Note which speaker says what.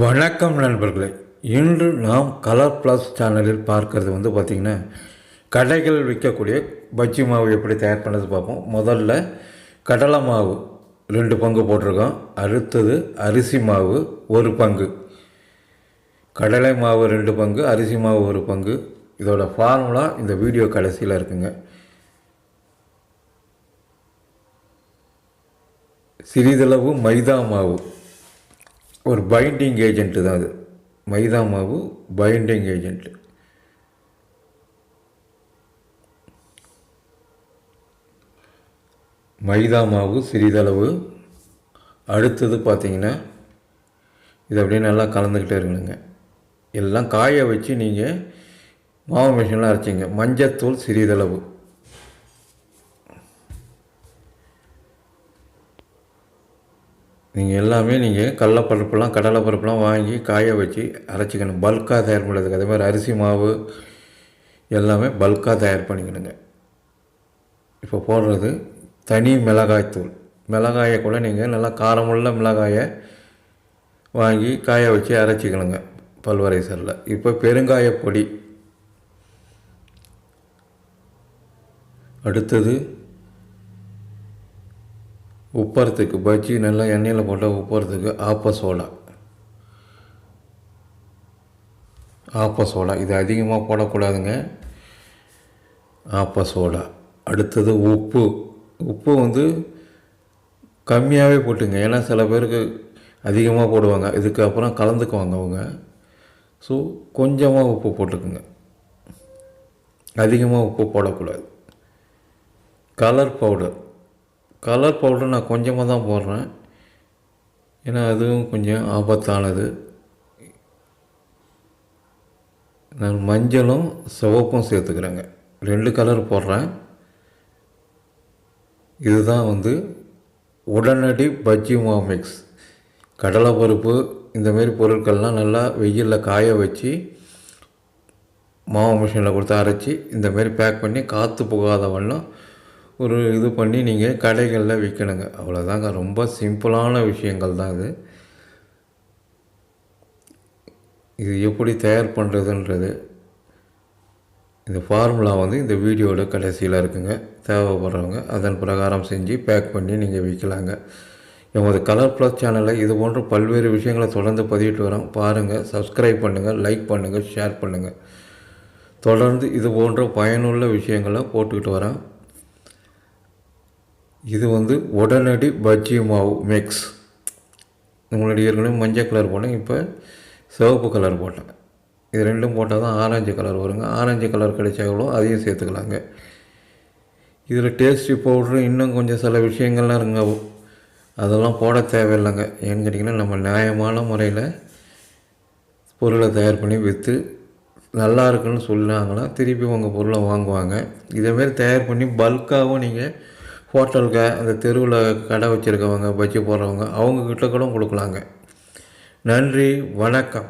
Speaker 1: வணக்கம் நண்பர்களே. இன்று நாம் கலர் ப்ளஸ் சேனலில் பார்க்கறது வந்து பார்த்திங்கன்னா கடைகள் விற்கக்கூடிய பஜ்ஜி மாவு எப்படி தயார் பண்ணது பார்ப்போம். முதல்ல கடலை மாவு ரெண்டு பங்கு போட்டிருக்கோம். அடுத்தது அரிசி மாவு ஒரு பங்கு. கடலை மாவு ரெண்டு பங்கு அரிசி மாவு ஒரு பங்கு. இதோட ஃபார்முலா இந்த வீடியோ கடைசியில் இருக்குங்க. சிறிதளவு மைதா மாவு. ஒரு பைண்டிங் ஏஜென்ட்டு தான் அது. மைதா மாவு பைண்டிங் ஏஜென்ட்டு மைதா மாவு சிறிதளவு. அடுத்தது பார்த்தீங்கன்னா இது அப்படியே நல்லா கலந்துக்கிட்டே இருக்கணுங்க. எல்லாம் காய வச்சு நீங்கள் மாவு மிஷினில் அரைச்சிங்க. மஞ்சத்தூள் சிறிதளவு. நீங்கள் எல்லாமே நீங்கள் கடலைப்பருப்புலாம் கடலைப்பருப்புலாம் வாங்கி காய வச்சு அரைச்சிக்கணும். பல்காக தயார் பண்ணுறதுக்கு. அதே மாதிரி அரிசி மாவு எல்லாமே பல்காக தயார் பண்ணிக்கணுங்க. இப்போ போடுறது தனி மிளகாய்த்தூள் மிளகாயை கூட நீங்கள் நல்லா காரமுள்ள மிளகாயை வாங்கி காய வச்சு அரைச்சிக்கணுங்க பல்வரைசரில் இப்போ பெருங்காய பொடி. அடுத்தது உப்பறத்துக்கு பஜ்ஜி நல்லா எண்ணெயில் போட்டால் உப்பறத்துக்கு ஆப்ப சோடா. ஆப்ப சோடா. இது அதிகமாக போடக்கூடாதுங்க. ஆப்ப சோடா. அடுத்தது உப்பு. உப்பு வந்து கம்மியாகவே போட்டுங்க. ஏன்னா சில பேருக்கு அதிகமாக போடுவாங்க. இதுக்கப்புறம் கலந்துக்குவாங்க அவங்க. ஸோ கொஞ்சமாக உப்பு போட்டுக்குங்க. அதிகமாக உப்பு போடக்கூடாது. கலர் பவுடர் கலர் பவுடர் நான் கொஞ்சமாக தான் போடுறேன். ஏன்னா அதுவும் கொஞ்சம் ஆபத்தானது. நான் மஞ்சளும் சிவப்பும் சேர்த்துக்கிறேங்க. ரெண்டு கலர் போடுறேன். இதுதான் வந்து உடனடி பஜ்ஜி மாவு மிக்ஸ் கடலைப்பருப்பு இந்தமாரி பொருட்கள்லாம் நல்லா வெயிலில் காய வச்சு மாவு மிஷினில் கொடுத்து அரைச்சி இந்தமாரி பேக் பண்ணி காற்று புகாத வண்ணம் ஒரு இது பண்ணி நீங்கள் கடைகளில் விற்கணுங்க அவ்வளோதாங்க ரொம்ப சிம்பிளான விஷயங்கள் தான் இது. இது எப்படி தயார் பண்ணுறதுன்றது இந்த ஃபார்முலா வந்து இந்த வீடியோட கடைசியில் இருக்குங்க. தேவைப்படுறவங்க அதன் பிரகாரம் செஞ்சு பேக் பண்ணி நீங்கள் விற்கலாங்க எமது கலர் ப்ளஸ் சேனலில் இது போன்ற பல்வேறு விஷயங்களை தொடர்ந்து பதிவிட்டு வரோம். பாருங்கள் சப்ஸ்கிரைப் பண்ணுங்கள் லைக் பண்ணுங்கள் ஷேர் பண்ணுங்கள் தொடர்ந்து இது போன்ற பயனுள்ள விஷயங்களை போட்டுக்கிட்டு வரேன் இது வந்து உடனடி பஜ்ஜி மாவு மிக்ஸ் உங்களுடைய ஏற்கனவே மஞ்சள் கலர் போட்டேன் இப்போ சிவப்பு கலர் போட்டேன். இது ரெண்டும் போட்டால் தான் ஆரஞ்சு கலர் வருங்க. ஆரஞ்சு கலர் கிடைச்சா எவ்வளோ அதையும் சேர்த்துக்கலாங்க. இதில் டேஸ்டி பவுட்ரு இன்னும் கொஞ்சம் சில விஷயங்கள்லாம் இருங்க அதெல்லாம் போட தேவையில்லைங்க. ஏன்னு கேட்டிங்கன்னா நம்ம நியாயமான முறையில் பொருளை தயார் பண்ணி விற்று நல்லா இருக்குன்னு சொன்னாங்கன்னா திருப்பி உங்கள் பொருளை வாங்குவாங்க. இதேமாரி தயார் பண்ணி பல்காகவும் நீங்கள் ஹோட்டலுக்கு அந்த தெருவில் கடை வச்சுருக்கவங்க பஜ்ஜி போடுறவங்க அவங்கக்கிட்ட கூட கொடுக்கலாங்க. நன்றி வணக்கம்.